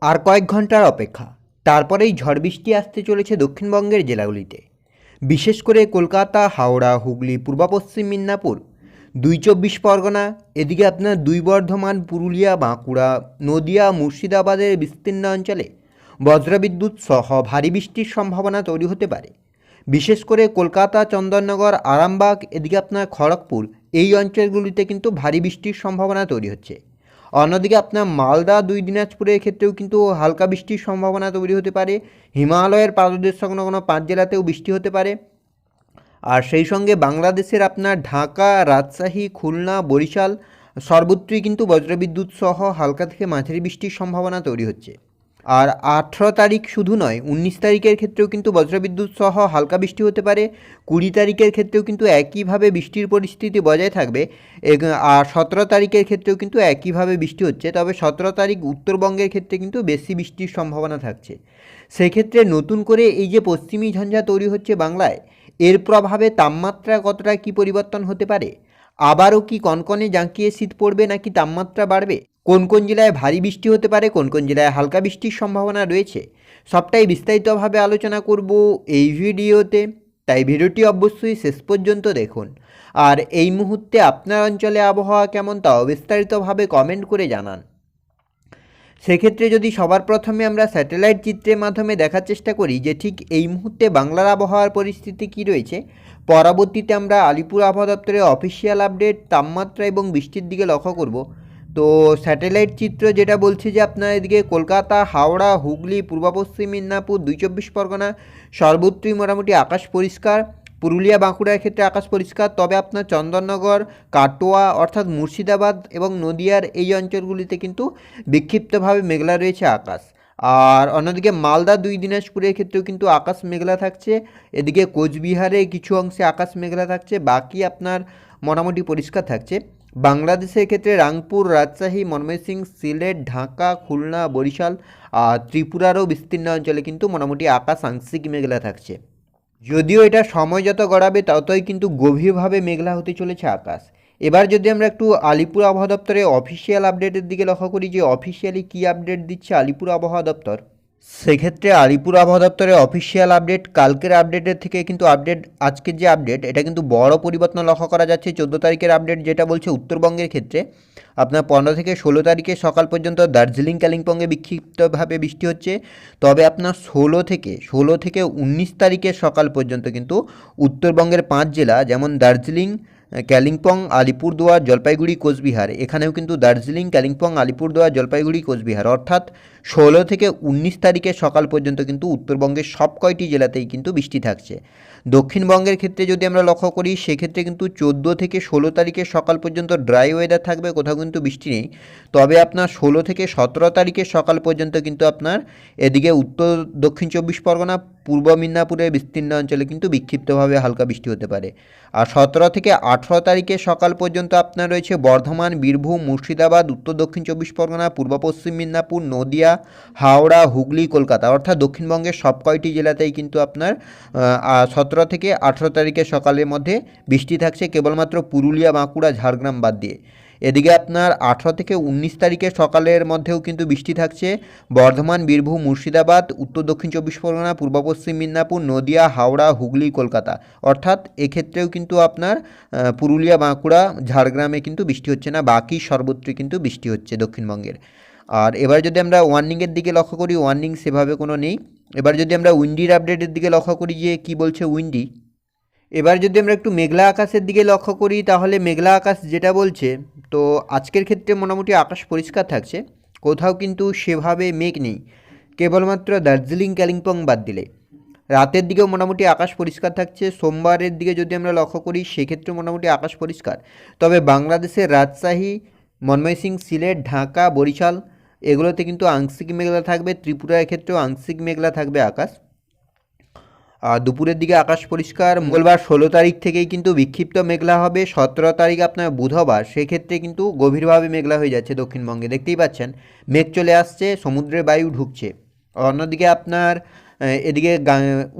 আর কয়েক ঘণ্টার অপেক্ষা। তারপরেই ঝড় বৃষ্টি আসতে চলেছে দক্ষিণবঙ্গের জেলাগুলিতে। বিশেষ করে কলকাতা, হাওড়া, হুগলি, পূর্ব পশ্চিম মিদনাপুর। দুই চব্বিশ পরগনা, এদিকে আপনার দুই বর্ধমান, পুরুলিয়া, বাঁকুড়া, নদিয়া, মুর্শিদাবাদের বিস্তীর্ণ অঞ্চলে বজ্রবিদ্যুৎ সহ ভারী বৃষ্টির সম্ভাবনা তৈরি হতে পারে। বিশেষ করে কলকাতা, চন্দননগর, আরামবাগ, এদিকে আপনার খড়গপুর, এই অঞ্চলগুলিতে কিন্তু ভারী বৃষ্টির সম্ভাবনা তৈরি হচ্ছে। অন্যদিকে আপনার মালদা দুই দিনাজপুরের ক্ষেত্রেও কিন্তু হালকা বৃষ্টির সম্ভাবনা তৈরি হতে পারে। হিমালয়ের পাদদেশ সংলগ্ন কোনো পাঁচ জেলাতেও বৃষ্টি হতে পারে। আর সেই সঙ্গে বাংলাদেশের আপনার ঢাকা, রাজশাহী, খুলনা, বরিশাল সর্বত্রই কিন্তু বজ্রবিদ্যুৎ সহ হালকা থেকে মাঝারি বৃষ্টির সম্ভাবনা তৈরি হচ্ছে। আর আঠেরো তারিখ শুধু নয়, উনিশ তারিখের ক্ষেত্রেও কিন্তু বজ্রবিদ্যুৎ সহ হালকা বৃষ্টি হতে পারে। কুড়ি তারিখের ক্ষেত্রেও কিন্তু একইভাবে বৃষ্টির পরিস্থিতি বজায় থাকবে। আর সতেরো তারিখের ক্ষেত্রেও কিন্তু একইভাবে বৃষ্টি হচ্ছে, তবে সতেরো তারিখ উত্তরবঙ্গের ক্ষেত্রে কিন্তু বেশি বৃষ্টির সম্ভাবনা থাকছে। সেক্ষেত্রে নতুন করে এই যে পশ্চিমী ঝঞ্ঝা তৈরি হচ্ছে বাংলায়, এর প্রভাবে তাপমাত্রা কতটা কি পরিবর্তন হতে পারে? আবারও কি কনকনে জাঁকিয়ে শীত পড়বে নাকি তাপমাত্রা বাড়বে? কোন কোন জেলায় ভারী বৃষ্টি হতে পারে, কোন কোন জেলায় হালকা বৃষ্টির সম্ভাবনা রয়েছে, সবটাই বিস্তারিতভাবে আলোচনা করব এই ভিডিওতে। তাই ভিডিওটি অবশ্যই শেষ পর্যন্ত দেখুন। আর এই মুহূর্তে আপনার অঞ্চলে আবহাওয়া কেমন তাও বিস্তারিতভাবে কমেন্ট করে জানান। সেক্ষেত্রে যদি সবার প্রথমে আমরা স্যাটেলাইট চিত্রের মাধ্যমে দেখার চেষ্টা করি যে ঠিক এই মুহূর্তে বাংলার আবহাওয়ার পরিস্থিতি কী রয়েছে, পরবর্তীতে আমরা আলিপুর আবহাওয়া দপ্তরের অফিসিয়াল আপডেট তাপমাত্রা এবং বৃষ্টির দিকে লক্ষ্য করব। তো স্যাটেলাইট চিত্র যেটা বলছে যে আপনার এদিকে কলকাতা, হাওড়া, হুগলি, পূর্ব পশ্চিম মিদনাপুর, দুই চব্বিশ পরগনা, সর্বত্রই মোটামুটি আকাশ পরিষ্কার। পুরুলিয়া, বাঁকুড়ার ক্ষেত্রে আকাশ পরিষ্কার। তবে আপনার চন্দননগর, কাটোয়া অর্থাৎ মুর্শিদাবাদ এবং নদিয়ার এই অঞ্চলগুলিতে কিন্তু বিক্ষিপ্তভাবে মেঘলা রয়েছে আকাশ। আর অন্যদিকে মালদা, দুই দিনাজপুরের ক্ষেত্রেও কিন্তু আকাশ মেঘলা থাকছে। এদিকে কোচবিহারে কিছু অংশে আকাশ মেঘলা থাকছে। বাকি আপনার মোটামুটি পরিষ্কার থাকছে। বাংলাদেশের ক্ষেত্রে রাংপুর রাজশাহী, ময়মনসিংহ, সিলেট, ঢাকা, খুলনা, বরিশাল আর ত্রিপুরারও বিস্তীর্ণ অঞ্চলে কিন্তু মোটামুটি আকাশ আংশিক মেঘলা থাকছে। যদিও এটা সময় যত গড়াবে, ততই কিন্তু গভীরভাবে মেঘলা হতে চলেছে আকাশ। এবার যদি আমরা একটু আলিপুর আবহাওয়া দপ্তরের অফিসিয়াল আপডেটের দিকে লক্ষ্য করি, যে অফিসিয়ালি কী আপডেট দিচ্ছে আলিপুর আবহাওয়া দপ্তর? সেক্ষেত্রে আলিপুর আবহাওয়া দপ্তরের অফিসিয়াল আপডেট কালকের আপডেটের থেকে কিন্তু আপডেট আজকের যে আপডেট এটা কিন্তু বড় পরিবর্তন লক্ষ্য করা যাচ্ছে চোদ্দ তারিখের আপডেট যেটা বলছে উত্তরবঙ্গের ক্ষেত্রে। আপনার পনেরো থেকে ষোলো তারিখে সকাল পর্যন্ত দার্জিলিং কালিম্পংয়ে বিক্ষিপ্তভাবে বৃষ্টি হচ্ছে। তবে আপনার ষোলো থেকে ষোলো থেকে উনিশ তারিখের সকাল পর্যন্ত কিন্তু উত্তরবঙ্গের পাঁচ জেলা, যেমন দার্জিলিং কালিম্পং আলিপুরদুয়ার, জলপাইগুড়ি, কোচবিহার। এখানেও কিন্তু দার্জিলিং কালিম্পং আলিপুরদুয়ার, জলপাইগুড়ি, কোচবিহার। অর্থাৎ ষোলো থেকে উনিশ তারিখের সকাল পর্যন্ত কিন্তু উত্তরবঙ্গের সব কয়টি জেলাতেই কিন্তু বৃষ্টি থাকছে। দক্ষিণবঙ্গের ক্ষেত্রে যদি আমরা লক্ষ্য করি, সেক্ষেত্রে কিন্তু চোদ্দ থেকে ষোলো তারিখের সকাল পর্যন্ত ড্রাই ওয়েদার থাকবে, কোথাও কিন্তু বৃষ্টি নেই। তবে আপনার ষোলো থেকে সতেরো তারিখের সকাল পর্যন্ত কিন্তু আপনার এদিকে উত্তর দক্ষিণ চব্বিশ পরগনা পূর্ব মিদনাপুরের বিস্তীর্ণ অঞ্চলে কিন্তু বিক্ষিপ্তভাবে হালকা বৃষ্টি হতে পারে। আর সতেরো থেকে আঠেরো তারিখের সকাল পর্যন্ত আপনার রয়েছে বর্ধমান, বীরভূম, মুর্শিদাবাদ, উত্তর দক্ষিণ চব্বিশ পরগনা, পূর্ব পশ্চিম মিদনাপুর, নদিয়া, হাওড়া, হুগলি, কলকাতা। অর্থাৎ দক্ষিণবঙ্গের সব কয়টি জেলাতেই কিন্তু আপনার সতেরো থেকে আঠেরো তারিখের সকালের মধ্যে বৃষ্টি থাকছে। কেবলমাত্র পুরুলিয়া, বাঁকুড়া, ঝাড়গ্রাম বাদ দিয়ে। এদিকে আপনার আঠারো থেকে উনিশ তারিখে সকালের মধ্যেও কিন্তু বৃষ্টি থাকছে। বর্ধমান, বীরভূম, মুর্শিদাবাদ, উত্তর দক্ষিণ চব্বিশ পরগনা, পূর্ব পশ্চিম মিদনাপুর, নদিয়া, হাওড়া, হুগলি, কলকাতা। অর্থাৎ এক্ষেত্রেও কিন্তু আপনার পুরুলিয়া, বাঁকুড়া, ঝাড়গ্রামে কিন্তু বৃষ্টি হচ্ছে না, বাকি সর্বত্রই কিন্তু বৃষ্টি হচ্ছে দক্ষিণবঙ্গের। আর এবার যদি আমরা ওয়ার্নিংয়ের দিকে লক্ষ্য করি ওয়ার্নিং সেভাবে কোনো নেই। এবার যদি আমরা উইন্ডির আপডেটের দিকে লক্ষ্য করি যে, কি বলছে উইন্ডি এবার যদি আমরা একটু মেঘলা আকাশের দিকে লক্ষ্য করি, তাহলে মেঘলা আকাশ যেটা বলছে, তো আজকের ক্ষেত্রে মোটামুটি আকাশ পরিষ্কার থাকছে, কোথাও কিন্তু সেভাবে মেঘ নেই। কেবলমাত্র দার্জিলিং কালিম্পং বাদ দিলে। রাতের দিকেও মোটামুটি আকাশ পরিষ্কার থাকছে, সোমবারের দিকে যদি আমরা লক্ষ্য করি, সেক্ষেত্রে মোটামুটি আকাশ পরিষ্কার। তবে বাংলাদেশের রাজশাহী ময়মনসিং সিলেট, ঢাকা, বরিশাল, এগুলোতে কিন্তু আংশিক মেঘলা থাকবে, ত্রিপুরার ক্ষেত্রেও আংশিক মেঘলা থাকবে আকাশ। দুপুরের দিকে আকাশ পরিষ্কার। মঙ্গলবার ষোলো তারিখ থেকেই কিন্তু বিক্ষিপ্ত মেঘলা হবে। সতেরো তারিখ আপনার বুধবার, সেক্ষেত্রে কিন্তু গভীরভাবে মেঘলা হয়ে যাচ্ছে দক্ষিণবঙ্গে। দেখতেই পাচ্ছেন, মেঘ চলে আসছে, সমুদ্রের বায়ু ঢুকছে। অন্যদিকে আপনার এদিকে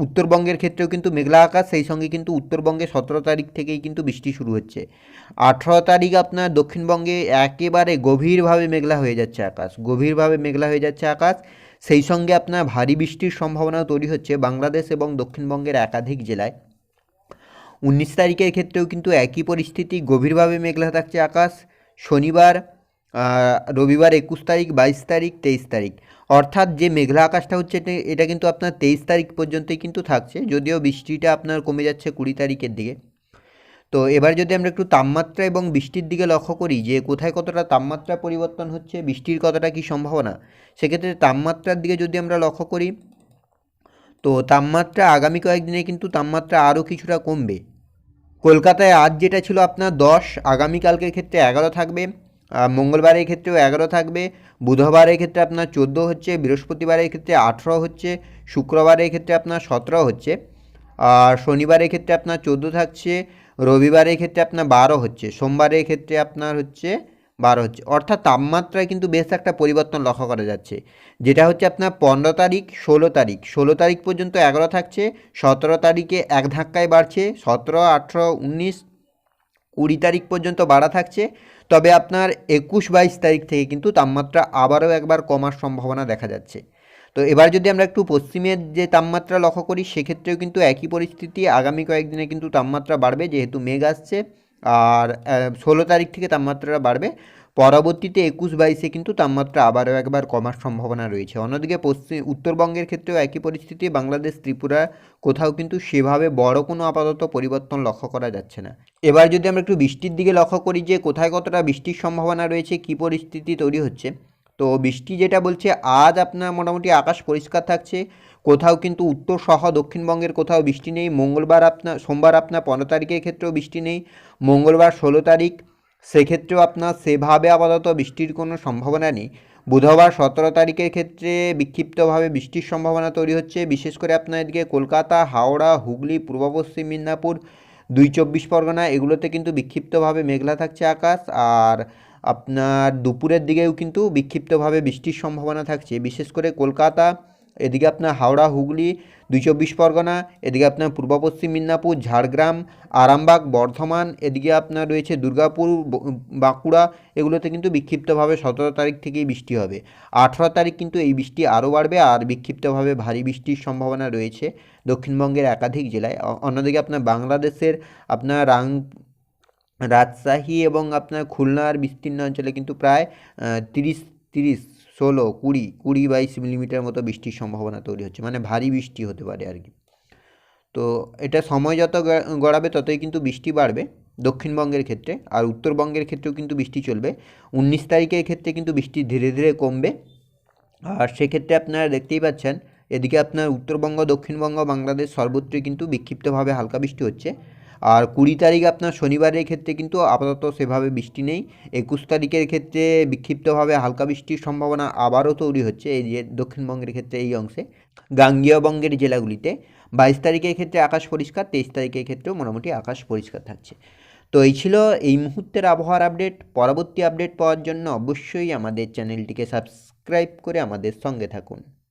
উত্তরবঙ্গের ক্ষেত্রেও কিন্তু মেঘলা আকাশ, সেই সঙ্গে কিন্তু উত্তরবঙ্গে সতেরো তারিখ থেকেই কিন্তু বৃষ্টি শুরু হচ্ছে। আঠেরো তারিখ আপনার দক্ষিণবঙ্গে একেবারে গভীরভাবে মেঘলা হয়ে যাচ্ছে আকাশ। গভীরভাবে মেঘলা হয়ে যাচ্ছে আকাশ। সেই সঙ্গে আপনার ভারী বৃষ্টির সম্ভাবনাও তৈরি হচ্ছে বাংলাদেশ এবং দক্ষিণবঙ্গের একাধিক জেলায়। উনিশ তারিখের ক্ষেত্রেও কিন্তু একই পরিস্থিতি, গভীরভাবে মেঘলা থাকছে আকাশ। শনিবার রবিবার একুশ তারিখ, বাইশ তারিখ, তেইশ তারিখ। অর্থাৎ যে মেঘলা আকাশটা হচ্ছে এটা কিন্তু আপনার তেইশ তারিখ পর্যন্তই কিন্তু থাকছে, যদিও বৃষ্টিটা আপনার কমে যাচ্ছে কুড়ি তারিখের দিকে। তো এবার যদি আমরা একটু তাপমাত্রা এবং বৃষ্টির দিকে লক্ষ্য করি যে কোথায় কতটা তাপমাত্রা পরিবর্তন হচ্ছে, বৃষ্টির কতটা কী সম্ভাবনা, সেক্ষেত্রে তাপমাত্রার দিকে যদি আমরা লক্ষ্য করি, তো তাপমাত্রা আগামী কয়েকদিনে কিন্তু তাপমাত্রা আরও কিছুটা কমবে। কলকাতায় আজ যেটা ছিল আপনার দশ, আগামীকালকের ক্ষেত্রে এগারো থাকবে মঙ্গলবারের ক্ষেত্রেও এগারো থাকবে, বুধবারের ক্ষেত্রে আপনার চোদ্দ হচ্ছে, বৃহস্পতিবারের ক্ষেত্রে আঠেরো হচ্ছে, শুক্রবারের ক্ষেত্রে আপনার সতেরো হচ্ছে, আর শনিবারের ক্ষেত্রে আপনার চোদ্দ থাকছে রবিবারের ক্ষেত্রে আপনার বারো হচ্ছে, সোমবারের ক্ষেত্রে আপনার হচ্ছে বারো হচ্ছে। অর্থাৎ তাপমাত্রায় কিন্তু বেশ একটা পরিবর্তন লক্ষ্য করা যাচ্ছে। যেটা হচ্ছে আপনার পনেরো তারিখ, ষোলো তারিখ। ষোলো তারিখ পর্যন্ত এগারো থাকছে, সতেরো তারিখে এক ধাক্কায় বাড়ছে, সতেরো, আঠেরো, উনিশ, কুড়ি তারিখ পর্যন্ত বাড়া থাকছে। তবে আপনার একুশ বাইশ তারিখ থেকে কিন্তু তাপমাত্রা আবারও একবার কমার সম্ভাবনা দেখা যাচ্ছে। তো এবার যদি আমরা একটু পশ্চিমের যে তাপমাত্রা লক্ষ্য করি, সেক্ষেত্রেও কিন্তু একই পরিস্থিতি। আগামী কয়েকদিনে কিন্তু তাপমাত্রা বাড়বে, যেহেতু মেঘ আসছে। আর ষোলো তারিখ থেকে তাপমাত্রাটা বাড়বে। পরবর্তীতে একুশ বাইশে কিন্তু তাপমাত্রা আবারও একবার কমার সম্ভাবনা রয়েছে। অন্যদিকে পশ্চিম, উত্তরবঙ্গের ক্ষেত্রেও একই পরিস্থিতি। বাংলাদেশ, ত্রিপুরা কোথাও কিন্তু সেভাবে বড় কোনো আপাতত পরিবর্তন লক্ষ্য করা যাচ্ছে না। এবার যদি আমরা একটু বৃষ্টির দিকে লক্ষ্য করি যে কোথায় কতটা বৃষ্টির সম্ভাবনা রয়েছে, কী পরিস্থিতি তৈরি হচ্ছে তো বৃষ্টি যেটা বলছে, আজ আপনার মোটামুটি আকাশ পরিষ্কার থাকছে। কোথাও কিন্তু উত্তর সহ দক্ষিণবঙ্গের কোথাও বৃষ্টি নেই। মঙ্গলবার আপনার সোমবার আপনার পনেরো তারিখের ক্ষেত্রেও বৃষ্টি নেই। মঙ্গলবার ষোলো তারিখ, সেক্ষেত্রেও আপনার সেভাবে আপাতত বৃষ্টির কোনো সম্ভাবনা নেই। বুধবার সতেরো তারিখের ক্ষেত্রে বিক্ষিপ্তভাবে বৃষ্টির সম্ভাবনা তৈরি হচ্ছে। বিশেষ করে আপনার এদিকে কলকাতা, হাওড়া, হুগলি, পূর্ব পশ্চিম মিদনাপুর, দুই চব্বিশ পরগনা, এগুলোতে কিন্তু বিক্ষিপ্তভাবে মেঘলা থাকছে আকাশ। আর আপনার দুপুরের দিকেও কিন্তু বিক্ষিপ্তভাবে বৃষ্টির সম্ভাবনা থাকছে। বিশেষ করে কলকাতা, এদিকে আপনার হাওড়া, হুগলি, দুই চব্বিশ পরগনা, এদিকে আপনার পূর্ব পশ্চিম মিদনাপুর, ঝাড়গ্রাম, আরামবাগ, বর্ধমান, এদিকে আপনার রয়েছে দুর্গাপুর বাঁকুড়া, এগুলোতে কিন্তু বিক্ষিপ্তভাবে সতেরো তারিখ থেকেই বৃষ্টি হবে। আঠেরো তারিখ কিন্তু এই বৃষ্টি আরও বাড়বে আর বিক্ষিপ্তভাবে ভারী বৃষ্টির সম্ভাবনা রয়েছে দক্ষিণবঙ্গের একাধিক জেলায়। অন্যদিকে আপনার বাংলাদেশের আপনার রাং রাজশাহী এবং আপনার খুলনার বিস্তীর্ণ অঞ্চলে কিন্তু প্রায় তিরিশ তিরিশ, ষোলো, কুড়ি কুড়ি বাইশ মিলিমিটার মতো বৃষ্টির সম্ভাবনা তৈরি হচ্ছে। মানে ভারী বৃষ্টি হতে পারে আর কি। তো এটা সময় যত গড়াবে ততই কিন্তু বৃষ্টি বাড়বে দক্ষিণবঙ্গের ক্ষেত্রে আর উত্তরবঙ্গের ক্ষেত্রেও কিন্তু বৃষ্টি চলবে। উনিশ তারিখের ক্ষেত্রে কিন্তু বৃষ্টি ধীরে ধীরে কমবে। আর সেক্ষেত্রে আপনারা দেখতেই পাচ্ছেন, এদিকে আপনার উত্তরবঙ্গ, দক্ষিণবঙ্গ, বাংলাদেশ সর্বত্রই কিন্তু বিক্ষিপ্তভাবে হালকা বৃষ্টি হচ্ছে। আর কুড়ি তারিখ আপনার শনিবারের ক্ষেত্রে কিন্তু আপাতত সেভাবে বৃষ্টি নেই। একুশ তারিখের ক্ষেত্রে বিক্ষিপ্তভাবে হালকা বৃষ্টির সম্ভাবনা আবারও তৈরি হচ্ছে এই যে দক্ষিণবঙ্গের ক্ষেত্রে এই অংশে। গাঙ্গেয়বঙ্গের জেলাগুলিতে বাইশ তারিখের ক্ষেত্রে আকাশ পরিষ্কার, তেইশ তারিখের ক্ষেত্রেও মোটামুটি আকাশ পরিষ্কার থাকছে। তো এই ছিল এই মুহূর্তের আবহাওয়ার আপডেট। পরবর্তী আপডেট পাওয়ার জন্য অবশ্যই আমাদের চ্যানেলটিকে সাবস্ক্রাইব করে আমাদের সঙ্গে থাকুন।